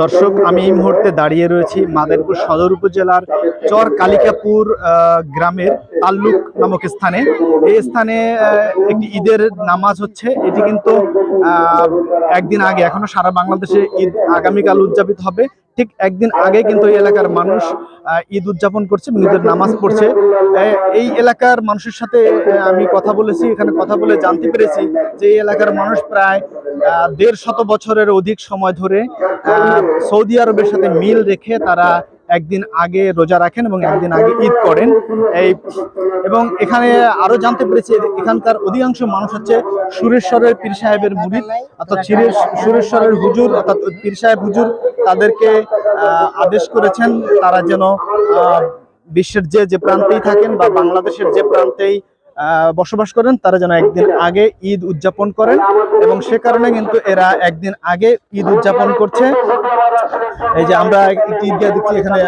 দর্শক, আমি এই মুহূর্তে দাঁড়িয়ে রয়েছি মাদারীপুর সদর উপজেলার চর কালিকাপুর গ্রামের তাল্লুক নামক স্থানে। এই স্থানে একটি ঈদের নামাজ হচ্ছে। এটি কিন্তু একদিন আগে, এখনও সারা বাংলাদেশে ঈদ আগামীকাল উদযাপিত হবে। ঠিক একদিন আগে কিন্তু এই এলাকার মানুষ ঈদ উদযাপন করছে ঈদের নামাজ পড়ছে। এই এলাকার মানুষের সাথে আমি কথা বলেছি, এখানে কথা বলে জানতে পেরেছি যে এই এলাকার মানুষ প্রায় দেড় শত বছরের অধিক সময় ধরে সৌদি আরবের সাথে মিল রেখে তারা একদিন আগে রোজা রাখেন এবং একদিন আগে ঈদ করেন। এই, এবং এখানে আরও জানতে পেরেছি এখানকার অধিকাংশ মানুষ হচ্ছে সুরেশ্বরের পীর সাহেবের মুরিদ অর্থাৎ সুরেশ্বরের হুজুর, অর্থাৎ পীর সাহেব হুজুর তাদেরকে আদেশ করেছেন তারা যেন বিশ্বের যে যে প্রান্তেই থাকেন বা বাংলাদেশের যে প্রান্তেই বসবাস করেন, তারা যেন একদিন আগে ঈদ উদযাপন করেন এবং সে কারণে কিন্তু এরা একদিন আগে ঈদ উদযাপন করছে। এই যে আমরা ঈদগাহ দেখছি, এখানে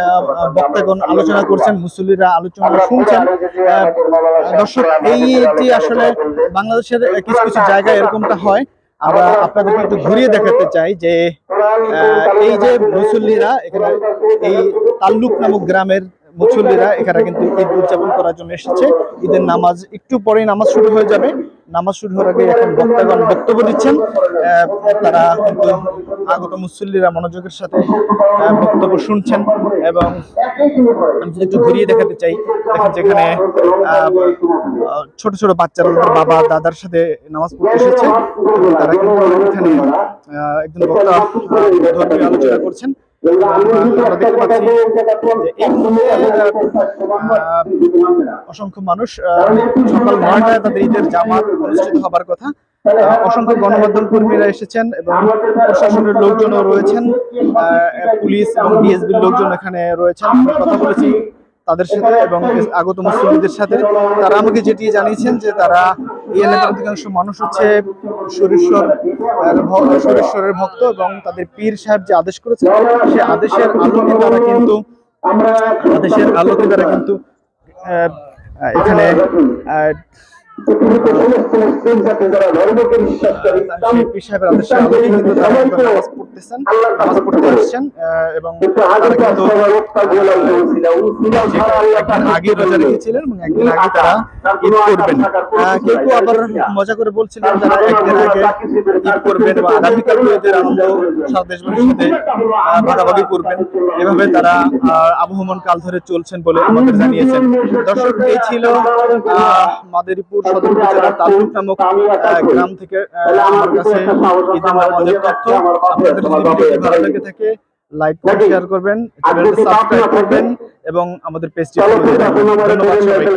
বক্তাগণ আলোচনা করছেন, মুসল্লিরা আলোচনা শুনছেন। দর্শক এইটি আসলে বাংলাদেশের কিছু কিছু জায়গায় এরকমটা হয় আমরা আপনাদেরকে একটু ঘুরিয়ে দেখাতে চাই যে এই যে মুসল্লিরা এখানে, এই তাল্লুক নামক গ্রামের মুসল্লিরা এখানে কিন্তু ঈদ উদযাপন করার জন্য এসেছে। ঈদের নামাজ একটু পরেই নামাজ শুরু হয়ে যাবে। নামাজ শুরু হওয়ার আগে এখন বক্তাগণ বক্তব্য দিচ্ছেন। তারা কিন্তু আগত মুসল্লিরা মনোযোগের সাথে বক্তব্য শুনছেন এবং আমি যদি একটু ঘুরিয়ে দেখাতে চাই, দেখেন যেখানে ছোট ছোট বাচ্চারা, তাদের বাবা, দাদার সাথে নামাজ পড়তে এসেছে। তারা কিন্তু এখানে একজন বক্তা ধর্মীয় আলোচনা করছেন। অসংখ্য মানুষ সকাল নয়টায় তাদের ঈদের জামাত অনুষ্ঠিত হবার কথা। অসংখ্য গণমাধ্যম কর্মীরা এসেছেন এবং প্রশাসনের লোকজনও রয়েছেন। আহ, পুলিশ এবং ডিএসবির লোকজন এখানে রয়েছেন। কথা বলেছি। তাদের সাথে এবং আগত মুসলিমদের সাথে। তারা আমাকে যেটি জানিয়েছেন যে তারা এই এলাকার অধিকাংশ মানুষ হচ্ছে সুরেশ্বর সুরেশ্বরের ভক্ত এবং তাদের পীর সাহেব যে আদেশ করেছেন সে আদেশের আলোকে তারা কিন্তু আদেশের আলোকে তারা কিন্তু এখানে আহ, পীর সাহেবের আদেশের আলোকে কিন্তু তারা এখন নামাজ পড়তে আসছেন এবং তারা কিন্তু একদিন আগে রোজা রেখেছিলেন এবং একদিন আগে তারা ঈদ করবেন। আহ, কেউ আবার মজা করে বলছিলেন যারা একদিন আগে ঈদ করবেন আগামীকাল ঈদের আনন্দ সারা দেশবাসীর সাথে ভাগাভাগি করবেন। এভাবে তারা আবহমান কাল ধরে চলছেন বলে আমাদের জানিয়েছেন। দর্শক এই ছিল মাদারীপুর সদর উপজেলার তালুক নামক গ্রাম থেকে আমার কাছে ঈদের নামাজের তথ্য আপনাদের থাকে লাইক শেয়ার করবেন। চ্যানেলটি সাবস্ক্রাইব করবেন এবং আমাদের পেজটি ফলো ধন্যবাদ সবাইকে।